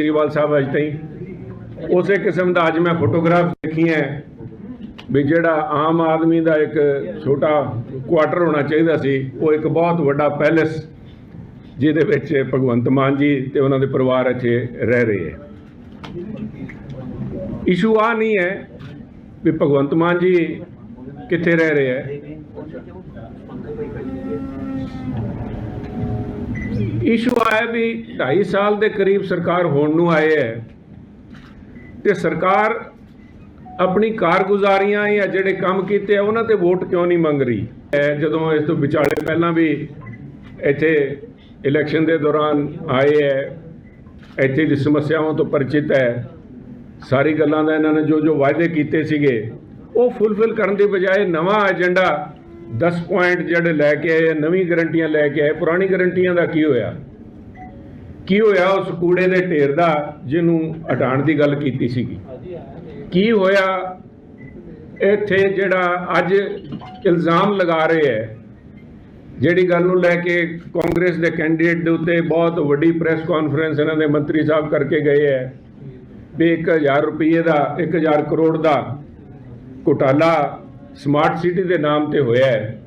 ਕੇਜਰੀਵਾਲ ਸਾਹਿਬ ਅਜ ਤਾਈਂ। ਉਸੇ ਕਿਸਮ ਦਾ ਅੱਜ ਮੈਂ ਫੋਟੋਗ੍ਰਾਫ ਦੇਖੀਆਂ ਵੀ ਜਿਹੜਾ ਆਮ ਆਦਮੀ ਦਾ ਇੱਕ ਛੋਟਾ ਕੁਆਟਰ ਹੋਣਾ ਚਾਹੀਦਾ ਸੀ, ਉਹ ਇੱਕ ਬਹੁਤ ਵੱਡਾ ਪੈਲੇਸ, ਜਿਹਦੇ ਵਿੱਚ ਭਗਵੰਤ ਮਾਨ ਜੀ ਤੇ ਉਹਨਾਂ ਦੇ ਪਰਿਵਾਰ ਇੱਥੇ ਰਹਿ ਰਹੇ ਹੈ। ਇਸ਼ੂ ਆ ਨਹੀਂ ਹੈ ਵੀ ਭਗਵੰਤ ਮਾਨ ਜੀ ਕਿੱਥੇ ਰਹਿ ਰਹੇ ਹੈ। ਇਸ਼ੂ ਆਇਆ ਵੀ 2.5 ਸਾਲ ਦੇ ਕਰੀਬ ਸਰਕਾਰ ਹੋਣ ਨੂੰ ਆਏ ਹੈ ਤੇ ਸਰਕਾਰ ਆਪਣੀ ਕਾਰਗੁਜ਼ਾਰੀਆਂ ਜਾਂ ਜਿਹੜੇ ਕੰਮ ਕੀਤੇ ਆ, ਉਹਨਾਂ ਤੇ ਵੋਟ ਕਿਉਂ ਨਹੀਂ ਮੰਗ ਰਹੀ? ਜਦੋਂ ਇਸ ਤੋਂ ਵਿਚਾਲੇ ਪਹਿਲਾਂ ਵੀ ਇੱਥੇ ਇਲੈਕਸ਼ਨ ਦੇ ਦੌਰਾਨ ਆਏ ਹੈ, ਇੱਥੇ ਦੀ ਸਮੱਸਿਆਵਾਂ ਤੋਂ ਪਰਿਚਿਤ ਹੈ, ਸਾਰੀ ਗੱਲਾਂ ਦਾ ਇਹਨਾਂ ਨੇ ਜੋ ਜੋ ਵਾਅਦੇ ਕੀਤੇ ਸੀਗੇ, ਉਹ ਫੁੱਲਫਿਲ ਕਰਨ ਦੀ ਬਜਾਏ ਨਵਾਂ ਏਜੰਡਾ 10 ਪੁਆਇੰਟ ਜਿਹੜੇ ਲੈ ਕੇ ਆਏ ਨਵੀਂ ਗਰੰਟੀਆਂ ਲੈ ਕੇ ਆਏ, ਪੁਰਾਣੀ ਗਰੰਟੀਆਂ ਦਾ ਕੀ ਹੋਇਆ? ਕੀ ਹੋਇਆ ਉਸ ਕੂੜੇ ਦੇ ਢੇਰ ਦਾ ਜਿਹਨੂੰ ਹਟਾਉਣ ਦੀ ਗੱਲ ਕੀਤੀ ਸੀਗੀ? ਕੀ ਹੋਇਆ? ਇੱਥੇ ਜਿਹੜਾ ਅੱਜ ਇਲਜ਼ਾਮ ਲਗਾ ਰਹੇ ਹੈ, ਜਿਹੜੀ ਗੱਲ ਨੂੰ ਲੈ ਕੇ ਕਾਂਗਰਸ ਦੇ ਕੈਂਡੀਡੇਟ ਦੇ ਉੱਤੇ ਬਹੁਤ ਵੱਡੀ ਪ੍ਰੈਸ ਕਾਨਫਰੰਸ ਇਹਨਾਂ ਦੇ ਮੰਤਰੀ ਸਾਹਿਬ ਕਰਕੇ ਗਏ ਹੈ, ਵੀ 1000 ਰੁਪਏ ਦਾ 1000 ਕਰੋੜ ਦਾ ਘੁਟਾਲਾ ਸਮਾਰਟ ਸਿਟੀ ਦੇ ਨਾਮ ਤੇ ਹੋਇਆ ਹੈ।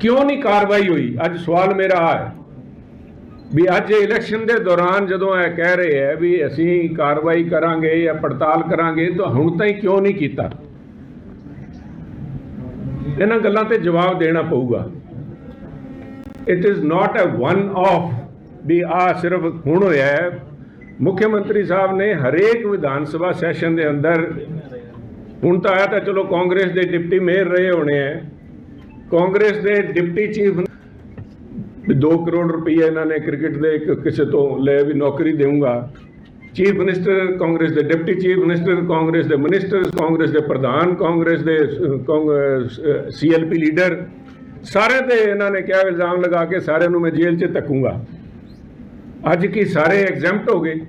ਕਿਉਂ ਨਹੀਂ ਕਾਰਵਾਈ ਹੋਈ? ਅੱਜ ਸਵਾਲ ਮੇਰਾ ਆ ਹੈ ਵੀ ਅੱਜ ਇਲੈਕਸ਼ਨ ਦੇ ਦੌਰਾਨ ਜਦੋਂ ਇਹ ਕਹਿ ਰਹੇ ਹੈ ਵੀ ਅਸੀਂ ਕਾਰਵਾਈ ਕਰਾਂਗੇ ਜਾਂ ਪੜਤਾਲ ਕਰਾਂਗੇ, ਤਾਂ ਹੁਣ ਤਾਈਂ ਕਿਉਂ ਨਹੀਂ ਕੀਤਾ? ਇਹਨਾਂ ਗੱਲਾਂ ਤੇ ਜਵਾਬ ਦੇਣਾ ਪਊਗਾ। It is not a one off ਵੀ ਆ ਸਿਰਫ ਹੁਣ ਹੋਇਆ ਹੈ। ਮੁੱਖ ਮੰਤਰੀ ਸਾਹਿਬ ਨੇ ਹਰੇਕ ਵਿਧਾਨ ਸਭਾ ਸੈਸ਼ਨ ਦੇ ਅੰਦਰ ਹੁਣ ਤਾਂ ਆਇਆ ਤਾਂ ਚਲੋ ਕਾਂਗਰਸ ਦੇ ਡਿਪਟੀ ਮੇਅਰ ਰਹੇ ਹੋਣੇ ਹੈ ਕਾਂਗਰਸ ਦੇ ਡਿਪਟੀ ਚੀਫ 2 ਕਰੋੜ ਰੁਪਏ ਇਹਨਾਂ ਨੇ ਕ੍ਰਿਕਟ ਦੇ ਕਿਸੇ ਤੋਂ ਲੈ ਵੀ ਨੌਕਰੀ ਦੇਊਂਗਾ। ਚੀਫ ਮਿਨਿਸਟਰ ਕਾਂਗਰਸ ਦੇ ਡਿਪਟੀ ਚੀਫ ਮਿਨਿਸਟਰ ਕਾਂਗਰਸ ਦੇ ਮਿਨਿਸਟਰ, ਕਾਂਗਰਸ ਦੇ ਪ੍ਰਧਾਨ, ਕਾਂਗਰਸ ਦੇ ਸੀਐਲਪੀ ਲੀਡਰ। ਸਾਰੇ ਤੇ ਇਹਨਾਂ ਨੇ ਕਿਹਾ ਇਲਜ਼ਾਮ ਲਗਾ ਕੇ ਸਾਰਿਆਂ ਨੂੰ ਮੈਂ ਜੇਲ੍ਹ 'ਚ ਧੱਕੂੰਗਾ। ਅੱਜ ਕੀ ਸਾਰੇ ਐਗਜ਼ੈਂਪਟ ਹੋ ਗਏ?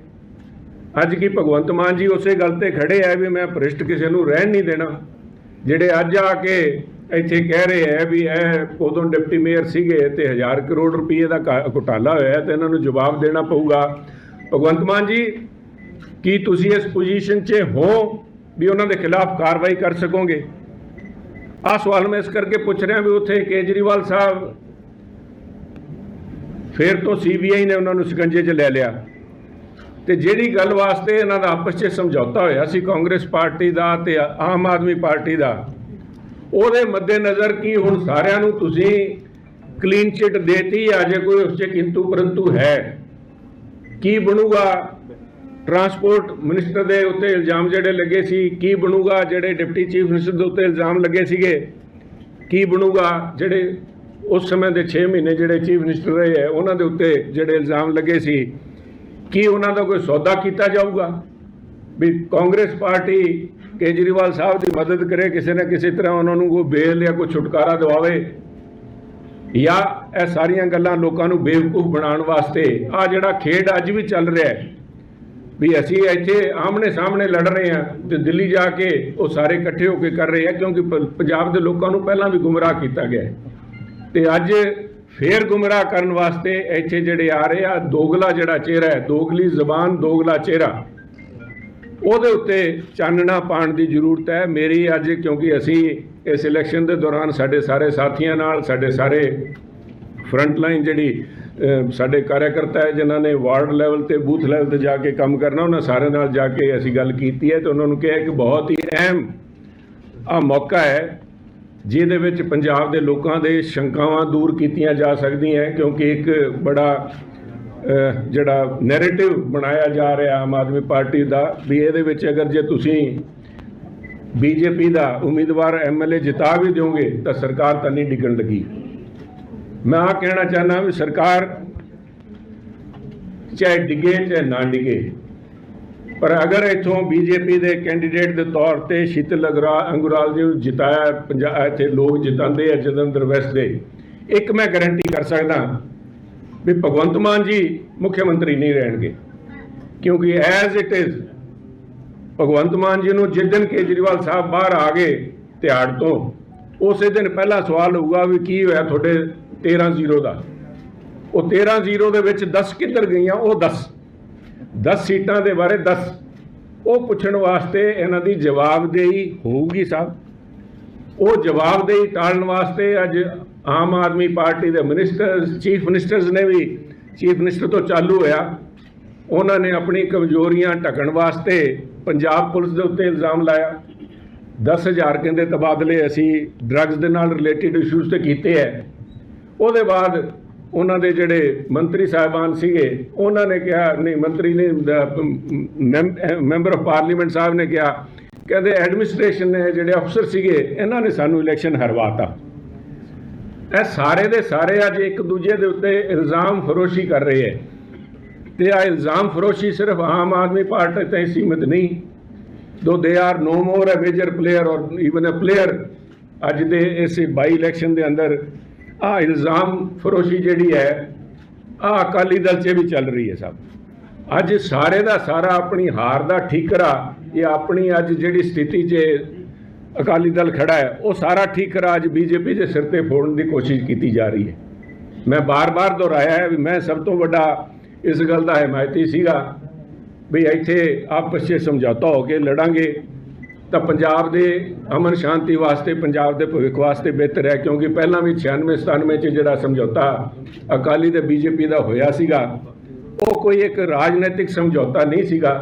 ਅੱਜ ਕੀ ਭਗਵੰਤ ਮਾਨ ਜੀ ਉਸੇ ਗੱਲ ਤੇ ਖੜੇ ਆ ਵੀ ਮੈਂ ਭ੍ਰਿਸ਼ਟ ਕਿਸੇ ਨੂੰ ਰਹਿਣ ਨਹੀਂ ਦੇਣਾ। ਜਿਹੜੇ ਅੱਜ ਆ ਕੇ ਇੱਥੇ ਕਹਿ ਰਹੇ ਹੈ ਵੀ ਇਹ ਉਦੋਂ ਡਿਪਟੀ ਮੇਅਰ ਸੀਗੇ ਤੇ 1000 ਕਰੋੜ ਰੁਪਏ ਦਾ ਘਾ- ਘੁਟਾਲਾ ਹੋਇਆ ਤੇ ਇਹਨਾਂ ਨੂੰ ਜਵਾਬ ਦੇਣਾ ਪਊਗਾ। ਭਗਵੰਤ ਮਾਨ ਜੀ, ਕੀ ਤੁਸੀਂ ਇਸ ਪੋਜੀਸ਼ਨ 'ਚ ਹੋ ਵੀ ਉਹਨਾਂ ਦੇ ਖਿਲਾਫ ਕਾਰਵਾਈ ਕਰ ਸਕੋਗੇ? ਆਹ ਸਵਾਲ ਮੈਂ ਇਸ ਕਰਕੇ ਪੁੱਛ ਰਿਹਾ ਵੀ ਉੱਥੇ ਕੇਜਰੀਵਾਲ ਸਾਹਿਬ, ਫਿਰ ਤੋਂ ਸੀਬੀਆਈ ਨੇ ਉਹਨਾਂ ਨੂੰ ਸ਼ਿਕੰਜੇ 'ਚ ਲੈ ਲਿਆ। ਤੇ ਜਿਹੜੀ ਗੱਲ ਵਾਸਤੇ ਇਹਨਾਂ ਦਾ ਆਪਸ 'ਚ ਸਮਝੌਤਾ ਹੋਇਆ ਸੀ, ਕਾਂਗਰਸ ਪਾਰਟੀ ਦਾ ਤੇ ਆਮ ਆਦਮੀ ਪਾਰਟੀ ਦਾ, ਉਹਦੇ ਮੱਦੇਨਜ਼ਰ ਕੀ ਹੁਣ ਸਾਰਿਆਂ ਨੂੰ ਤੁਸੀਂ ਕਲੀਨ ਚਿੱਟ ਦੇਤੀ ਆ, ਜੇ ਕੋਈ ਉਸ 'ਚ ਕਿੰਤੂ ਪਰੰਤੂ ਹੈ? ਕੀ ਬਣੂਗਾ? ਟਰਾਂਸਪੋਰਟ ਮਿਨਿਸਟਰ ਦੇ ਉੱਤੇ ਇਲਜ਼ਾਮ ਜਿਹੜੇ ਲੱਗੇ ਸੀ, ਕੀ ਬਣੂਗਾ? ਜਿਹੜੇ ਡਿਪਟੀ ਚੀਫ ਮਿਨਿਸਟਰ ਦੇ ਉੱਤੇ ਇਲਜ਼ਾਮ ਲੱਗੇ ਸੀਗੇ, ਕੀ ਬਣੂਗਾ? ਜਿਹੜੇ ਉਸ ਸਮੇਂ ਦੇ 6 ਮਹੀਨੇ ਜਿਹੜੇ ਚੀਫ ਮਿਨਿਸਟਰ ਰਹੇ ਹੈ, ਉਹਨਾਂ ਦੇ ਉੱਤੇ ਜਿਹੜੇ ਇਲਜ਼ਾਮ ਲੱਗੇ ਸੀ ਕੀ ਉਹਨਾਂ ਦਾ ਕੋਈ ਸੌਦਾ ਕੀਤਾ ਜਾਊਗਾ? ਵੀ ਕਾਂਗਰਸ ਪਾਰਟੀ ਕੇਜਰੀਵਾਲ ਸਾਹਿਬ ਦੀ ਮਦਦ ਕਰੇ, ਕਿਸੇ ਨਾ ਕਿਸੇ ਤਰ੍ਹਾਂ ਉਹਨਾਂ ਨੂੰ ਕੋਈ ਬੇਲ ਜਾਂ ਕੋਈ ਛੁਟਕਾਰਾ ਦਿਵਾਵੇ? ਜਾਂ ਇਹ ਸਾਰੀਆਂ ਗੱਲਾਂ ਲੋਕਾਂ ਨੂੰ ਬੇਵਕੂਫ ਬਣਾਉਣ ਵਾਸਤੇ ਆ ਜਿਹੜਾ ਖੇਡ ਅੱਜ ਵੀ ਚੱਲ ਰਿਹਾ ਹੈ, ਵੀ ਅਸੀਂ ਇੱਥੇ ਆਮਣੇ ਸਾਹਮਣੇ ਲੜ ਰਹੇ ਹਾਂ ਤੇ ਦਿੱਲੀ ਜਾ ਕੇ ਉਹ ਸਾਰੇ ਇਕੱਠੇ ਹੋ ਕੇ ਕਰ ਰਹੇ ਆ ਕਿਉਂਕਿ ਪ- ਪੰਜਾਬ ਦੇ ਲੋਕਾਂ ਨੂੰ ਪਹਿਲਾਂ ਵੀ ਗੁੰਮਰਾਹ ਕੀਤਾ ਗਿਆ ਹੈ। ਤੇ ਅੱਜ ਫੇਰ ਗੁੰਮਰਾਹ ਕਰਨ ਵਾਸਤੇ ਇੱਥੇ ਜਿਹੜੇ ਆ ਰਹੇ ਆ ਦੋਗਲਾ ਜਿਹੜਾ ਚਿਹਰਾ ਹੈ ਦੋਗਲੀ ਜ਼ਬਾਨ ਦੋਗਲਾ ਚਿਹਰਾ। ਉਹਦੇ ਉੱਤੇ ਚਾਨਣਾ ਪਾਉਣ ਦੀ ਜ਼ਰੂਰਤ ਹੈ। ਮੇਰੀ ਅੱਜ ਕਿਉਂਕਿ ਅਸੀਂ ਇਸ ਇਲੈਕਸ਼ਨ ਦੇ ਦੌਰਾਨ ਸਾਡੇ ਸਾਰੇ ਸਾਥੀਆਂ ਨਾਲ ਸਾਡੇ ਸਾਰੇ ਫਰੰਟ ਲਾਈਨ ਜਿਹੜੀ ਅਹ, ਸਾਡੇ ਕਾਰਜਕਰਤਾ ਹੈ ਜਿਨ੍ਹਾਂ ਨੇ ਵਾਰਡ ਲੈਵਲ ਤੇ ਬੂਥ ਲੈਵਲ ਤੇ ਜਾ ਕੇ ਕੰਮ ਕਰਨਾ ਉਹਨਾਂ ਸਾਰਿਆਂ ਨਾਲ ਜਾ ਕੇ ਅਸੀਂ ਗੱਲ ਕੀਤੀ ਹੈ ਤੇ ਉਹਨਾਂ ਨੂੰ ਕਿਹਾ ਕਿ ਬਹੁਤ ਹੀ ਅਹਿਮ ਆ ਮੌਕਾ ਹੈ ਜਿਹਦੇ ਵਿੱਚ ਪੰਜਾਬ ਦੇ ਲੋਕਾਂ ਦੇ ਸ਼ੰਕਾਵਾਂ ਦੂਰ ਕੀਤੀਆਂ ਜਾ ਸਕਦੀਆਂ ਕਿਉਂਕਿ ਇੱਕ ਬੜਾ ਜਿਹੜਾ ਨੈਰੇਟਿਵ ਬਣਾਇਆ ਜਾ ਰਿਹਾ ਆਮ ਆਦਮੀ ਪਾਰਟੀ ਦਾ, ਵੀ ਇਹਦੇ ਵਿੱਚ ਅਗਰ ਜੇ ਤੁਸੀਂ ਬੀਜੇਪੀ ਦਾ ਉਮੀਦਵਾਰ ਐਮਐਲਏ ਜਿਤਾ ਵੀ ਦਿਓਗੇ, ਤਾਂ ਸਰਕਾਰ ਤਾਂ ਨਹੀਂ ਡਿੱਗਣ ਲੱਗੀ। ਮੈਂ ਆ ਕਹਿਣਾ ਚਾਹਨਾ ਵੀ ਸਰਕਾਰ ਚਾਹੇ ਡਿੱਗੇ, ਚਾਹੇ ਨਾ ਡਿੱਗੇ ਪਰ ਅਗਰ ਇਥੋਂ ਬੀਜੇਪੀ ਦੇ ਕੈਂਡੀਡੇਟ ਦੇ ਤੌਰ ਤੇ ਸ਼ੀਤਲ ਅਗਰਾ, ਅੰਗੁਰਾਲ ਜੀ ਨੂੰ ਜਿਤਾਇਆ ਪੰਜਾਬ ਇੱਥੇ ਲੋਕ ਜਿਤਾਉਂਦੇ ਆ ਜਲੰਧਰ ਵੈਸਟ ਦੇ, ਇੱਕ ਮੈਂ ਗਾਰੰਟੀ ਕਰ ਸਕਦਾ ਵੀ ਭਗਵੰਤ ਮਾਨ ਜੀ ਮੁੱਖ ਮੰਤਰੀ ਨਹੀਂ ਰਹਿਣਗੇ। ਕਿਉਂਕਿ as it is Bhagwant Mann ji ਨੂੰ ਜਿਸ ਦਿਨ ਕੇਜਰੀਵਾਲ ਸਾਹਿਬ ਬਾਹਰ ਆ ਗਏ ਤਿਹਾੜ ਤੋਂ, ਉਸੇ ਦਿਨ ਪਹਿਲਾ ਸਵਾਲ ਹੋਊਗਾ ਵੀ ਕੀ ਹੋਇਆ ਤੁਹਾਡੇ 13-0 ਦਾ। ਉਹ 13-0 ਦੇ ਵਿੱਚ 10 ਕਿੱਧਰ ਗਈਆਂ, ਉਹ 10 10 ਸੀਟਾਂ ਦੇ ਬਾਰੇ 10 ਉਹ ਪੁੱਛਣ ਵਾਸਤੇ ਇਹਨਾਂ ਦੀ ਜਵਾਬਦੇਹੀ ਹੋਊਗੀ ਸਾਹਿਬ ਉਹ ਜਵਾਬਦੇਹੀ ਟਾਲਣ ਵਾਸਤੇ ਅੱਜ ਆਮ ਆਦਮੀ ਪਾਰਟੀ ਦੇ ਮਿਨਿਸਟਰ, ਚੀਫ ਮਿਨਿਸਟਰਸ ਨੇ ਵੀ, ਚੀਫ ਮਿਨਿਸਟਰ ਤੋਂ ਚਾਲੂ ਹੋਇਆ। ਉਹਨਾਂ ਨੇ ਆਪਣੀ ਕਮਜ਼ੋਰੀਆਂ ਢਕਣ ਵਾਸਤੇ ਪੰਜਾਬ ਪੁਲਿਸ ਦੇ ਉੱਤੇ ਇਲਜ਼ਾਮ ਲਾਇਆ। 10000 ਕਹਿੰਦੇ ਤਬਾਦਲੇ ਅਸੀਂ ਡਰੱਗਸ ਦੇ ਨਾਲ ਰਿਲੇਟਡ ਇਸ਼ੂਜ਼ ਤੇ ਕੀਤੇ ਹੈ ਉਹਦੇ ਬਾਅਦ ਉਹਨਾਂ ਦੇ ਜਿਹੜੇ ਮੰਤਰੀ ਸਾਹਿਬਾਨ ਸੀਗੇ, ਉਹਨਾਂ ਨੇ ਕਿਹਾ, ਨਹੀਂ, ਮੰਤਰੀ ਨੇ ਮੈਂਬਰ ਆਫ ਪਾਰਲੀਮੈਂਟ ਸਾਹਿਬ ਨੇ ਕਿਹਾ, ਕਹਿੰਦੇ ਐਡਮਿਨਿਸਟ੍ਰੇਸ਼ਨ ਨੇ ਜਿਹੜੇ ਅਫਸਰ ਸੀਗੇ, ਇਹਨਾਂ ਨੇ ਸਾਨੂੰ ਇਲੈਕਸ਼ਨ ਹਰਵਾਤਾ। ਇਹ ਸਾਰੇ ਦੇ ਸਾਰੇ ਅੱਜ ਇੱਕ ਦੂਜੇ ਦੇ ਉੱਤੇ ਇਲਜ਼ਾਮ ਫਰੋਸ਼ੀ ਕਰ ਰਹੇ ਹੈ। ਤੇ ਆ ਇਲਜ਼ਾਮ ਫਰੋਸ਼ੀ ਸਿਰਫ ਆਮ ਆਦਮੀ ਪਾਰਟੀ ਤੇ ਸੀਮਿਤ ਨਹੀਂ। ਦੋ they are no more a major player or even a player ਅੱਜ ਦੇ ਇਸ ਬਾਈ ਇਲੈਕਸ਼ਨ ਦੇ ਅੰਦਰ ਆ ਇਲਜ਼ਾਮ ਫਰੋਸ਼ੀ ਜਿਹੜੀ ਹੈ, ਆ ਅਕਾਲੀ ਦਲ 'ਚ ਵੀ ਚੱਲ ਰਹੀ ਹੈ ਸਭ। ਅੱਜ ਸਾਰੇ ਦਾ ਸਾਰਾ ਆਪਣੀ ਹਾਰ ਦਾ ਠੀਕਰਾ, ਇਹ ਆਪਣੀ ਅੱਜ ਜਿਹੜੀ ਸਥਿਤੀ 'ਚ ਅਕਾਲੀ ਦਲ ਖੜਾ ਹੈ, ਉਹ ਸਾਰਾ ਠੀਕਰਾ ਅੱਜ ਬੀਜੇਪੀ ਦੇ ਸਿਰ ਤੇ ਫੋੜਨ ਦੀ ਕੋਸ਼ਿਸ਼ ਕੀਤੀ ਜਾ ਰਹੀ ਹੈ। ਮੈਂ ਬਾਰ-ਬਾਰ ਦੁਹਰਾਇਆ ਹੈ ਵੀ ਮੈਂ ਸਭ ਤੋਂ ਵੱਡਾ ਇਸ ਗੱਲ ਦਾ ਹਮਾਇਤੀ ਸੀਗਾ, ਵੀ ਇੱਥੇ ਆਪਸ 'ਚ ਸਮਝੌਤਾ ਹੋ ਕੇ ਲੜਾਂਗੇ। ਤਾਂ ਪੰਜਾਬ ਦੇ ਅਮਨ ਸ਼ਾਂਤੀ ਵਾਸਤੇ, ਪੰਜਾਬ ਦੇ ਭਵਿੱਖ ਵਾਸਤੇ ਬਿਹਤਰ ਹੈ, ਕਿਉਂਕਿ ਪਹਿਲਾਂ ਵੀ 96 97 'ਚ ਜਿਹੜਾ ਸਮਝੌਤਾ ਅਕਾਲੀ ਤੇ ਬੀਜੇਪੀ ਦਾ ਹੋਇਆ ਸੀਗਾ, ਉਹ ਕੋਈ ਇੱਕ ਰਾਜਨੀਤਿਕ ਸਮਝੌਤਾ ਨਹੀਂ ਸੀਗਾ।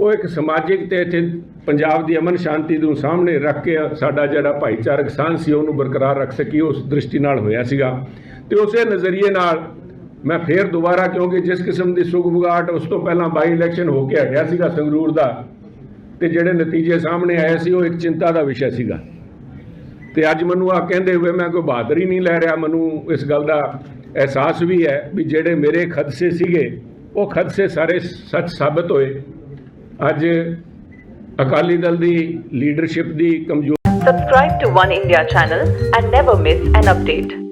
ਉਹ ਇੱਕ ਸਮਾਜਿਕ ਤੇ ਇੱਥੇ ਪੰਜਾਬ ਦੀ ਅਮਨ ਸ਼ਾਂਤੀ ਨੂੰ ਸਾਹਮਣੇ ਰੱਖ ਕੇ ਸਾਡਾ ਜਿਹੜਾ ਭਾਈਚਾਰਕ ਸਾਂਝ ਸੀ, ਉਹਨੂੰ ਬਰਕਰਾਰ ਰੱਖ ਸਕੀ, ਉਸ ਦ੍ਰਿਸ਼ਟੀ ਨਾਲ ਹੋਇਆ ਸੀਗਾ। ਤੇ ਉਸੇ ਨਜ਼ਰੀਏ ਨਾਲ ਮੈਂ ਫੇਰ ਦੁਬਾਰਾ, ਕਿਉਂਕਿ ਜਿਸ ਕਿਸਮ ਦੀ ਸੁਗਬੁਗਾਟ ਉਸ ਤੋਂ ਪਹਿਲਾਂ ਬਾਈ ਇਲੈਕਸ਼ਨ ਹੋ ਕੇ ਹਟਿਆ ਸੀਗਾ ਸੰਗਰੂਰ ਦਾ ਤੇ ਜਿਹੜੇ ਨਤੀਜੇ ਸਾਹਮਣੇ ਆਏ ਸੀ, ਉਹ ਇੱਕ ਚਿੰਤਾ ਦਾ ਵਿਸ਼ਾ ਸੀਗਾ। ਤੇ ਅੱਜ ਮੈਨੂੰ ਆ ਕਹਿੰਦੇ ਹੋਏ ਮੈਂ ਕੋਈ ਬਹਾਦਰੀ ਨਹੀਂ ਲੈ ਰਿਹਾ। ਮੈਨੂੰ ਇਸ ਗੱਲ ਦਾ ਅਹਿਸਾਸ ਵੀ ਹੈ ਵੀ ਜਿਹੜੇ ਮੇਰੇ ਖਦਸੇ ਸੀਗੇ, ਉਹ ਖਦਸੇ ਸਾਰੇ ਸੱਚ ਸਾਬਤ ਹੋਏ। ਅੱਜ ਅਕਾਲੀ ਦਲ ਦੀ ਲੀਡਰਸ਼ਿਪ ਦੀ ਕਮਜ਼ੋਰੀ Subscribe to One India channel and never miss an update.